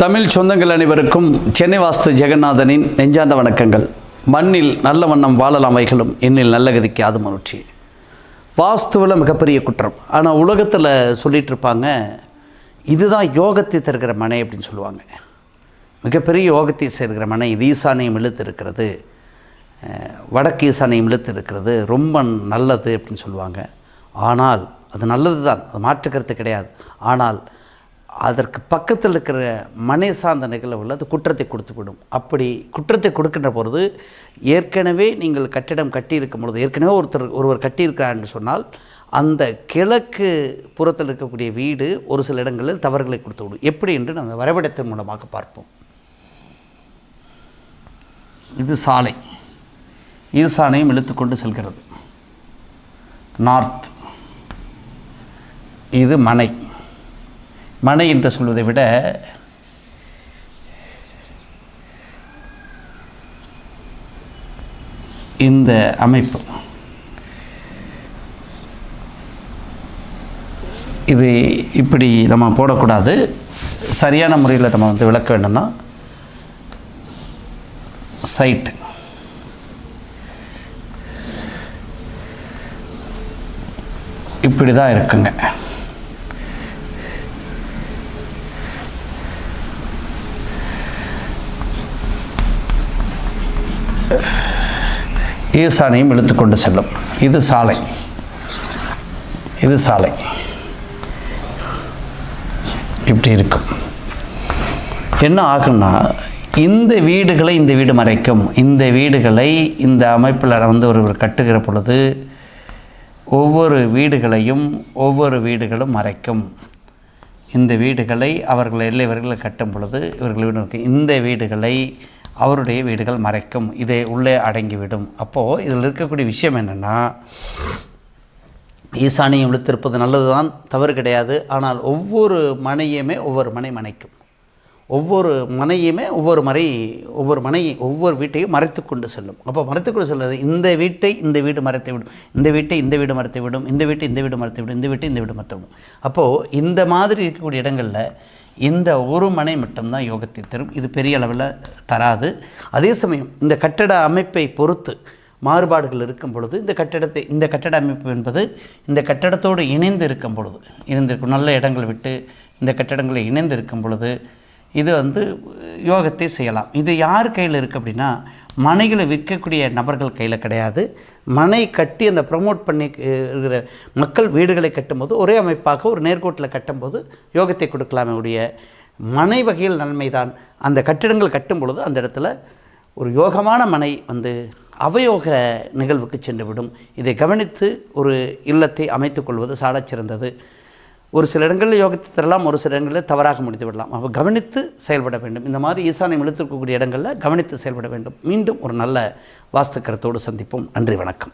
தமிழ் சொந்தங்கள் அனைவருக்கும் சென்னை வாஸ்து ஜெகநாதனின் நெஞ்சார்ந்த வணக்கங்கள். மண்ணில் நல்ல வண்ணம் வாழலாமைகளும் எண்ணில் நல்ல கதிக்கு அது வாஸ்துவில் மிகப்பெரிய குற்றம். ஆனால் உலகத்தில் சொல்லிகிட்டு இருப்பாங்க இதுதான் யோகத்தை தருகிற மனை அப்படின்னு சொல்லுவாங்க. மிகப்பெரிய யோகத்தை சேர்க்கிற மனை இது ஈசானியம் இழுத்து இருக்கிறது வடக்கு ஈசானியம் இழுத்து இருக்கிறது ரொம்ப நல்லது அப்படின்னு சொல்லுவாங்க. ஆனால் அது நல்லது தான் அது மாற்றுக்கிறது கிடையாது. ஆனால் அதற்கு பக்கத்தில் இருக்கிற மனை சார்ந்த நிகழ்வுகள் அது குற்றத்தை கொடுத்துவிடும். அப்படி குற்றத்தை கொடுக்கின்ற பொழுது ஏற்கனவே நீங்கள் கட்டிடம் கட்டியிருக்கும் பொழுது ஏற்கனவே ஒருத்தர் ஒருவர் கட்டியிருக்கிறார்னு என்று சொன்னால் அந்த கிழக்கு புறத்தில் இருக்கக்கூடிய வீடு ஒரு சில இடங்களில் தவறுகளை கொடுத்து விடும் எப்படி என்று நாங்கள் வரைபடத்தின் மூலமாக பார்ப்போம். இது சாலை. ஈசானையும் இழுத்துக்கொண்டு செல்கிறது. நார்த் இது மனை. மனை என்று சொல்வதை விட இந்த அமைப்பு. இது இப்படி நம்ம போடக்கூடாது. சரியான முறையில் நம்ம வந்து விளக்க வேண்டும்னா சைட்டு. இப்படி தான் இருக்குங்க. ஈசானையும் இழுத்துக்கொண்டு செல்லும். இது சாலை. இது சாலை. இப்படி இருக்கும். என்ன ஆகும்னா இந்த வீடுகளை இந்த வீடு மறைக்கும். இந்த வீடுகளை இந்த அமைப்பில் வந்து ஒருவர் கட்டுகிற பொழுது ஒவ்வொரு வீடுகளையும் ஒவ்வொரு வீடுகளும் மறைக்கும். இந்த வீடுகளை அவர்கள் எல்லை கட்டும் பொழுது இவர்கள் வீடு இந்த வீடுகளை அவருடைய வீடுகள் மறைக்கும். இதை உள்ளே அடங்கிவிடும். அப்போது இதில் இருக்கக்கூடிய விஷயம் என்னென்னா ஈசானியம் இழுத்திருப்பது நல்லது தான் தவறு கிடையாது. ஆனால் ஒவ்வொரு மனையுமே ஒவ்வொரு மனை மனைக்கும். ஒவ்வொரு மனையுமே ஒவ்வொரு மறை ஒவ்வொரு மனை ஒவ்வொரு வீட்டையும் மறைத்து கொண்டு செல்லும். அப்போ மறைத்து கொண்டு செல்வது இந்த வீட்டை இந்த வீடு மறைத்து விடும். இந்த வீட்டை இந்த வீடு மறைத்து விடும். இந்த வீட்டை இந்த வீடு மறைத்து விடும். இந்த வீட்டை இந்த வீடு மறைத்து விடும். அப்போது இந்த மாதிரி இருக்கக்கூடிய இடங்களில் இந்த ஒரு மனை மட்டும்தான் யோகத்தை தரும். இது பெரிய அளவில் தராது. அதே சமயம் இந்த கட்டட அமைப்பை பொறுத்து மாறுபாடுகள் இருக்கும் பொழுது இந்த கட்டடத்தை இந்த கட்டட அமைப்பு என்பது இந்த கட்டடத்தோடு இணைந்து இருக்கும் பொழுது இணைந்திருக்கும் நல்ல இடங்கள் விட்டு இந்த கட்டடங்களை இணைந்து இருக்கும் பொழுது இது வந்து யோகத்தை செய்யலாம். இது யார் கையில் இருக்குது அப்படின்னா மனைகளை விற்கக்கூடிய நபர்கள் கையில் கிடையாது. மனை கட்டி அந்த ப்ரமோட் பண்ணி இருக்கிற மக்கள் வீடுகளை கட்டும்போது ஒரே அமைப்பாக ஒரு நேர்கோட்டில் கட்டும்போது யோகத்தை கொடுக்கலாமே உடைய மனை வகையில் நன்மைதான். அந்த கட்டிடங்கள் கட்டும் பொழுது அந்த இடத்துல ஒரு யோகமான மனை வந்து அவயோக நிகழ்வுக்கு சென்றுவிடும் இதை கவனித்து ஒரு இல்லத்தை அமைத்துக்கொள்வது சாடச் சிறந்தது ஒரு சில இடங்களில் யோகத்தை தரலாம் ஒரு சில இடங்களில் தவறாக முடித்து விடலாம். அப்போ கவனித்து செயல்பட வேண்டும். இந்த மாதிரி ஈசானியம் இழுத்திருக்கக்கூடிய இடங்களில் கவனித்து செயல்பட வேண்டும். மீண்டும் ஒரு நல்ல வாஸ்து கருத்தோடு சந்திப்போம். நன்றி வணக்கம்.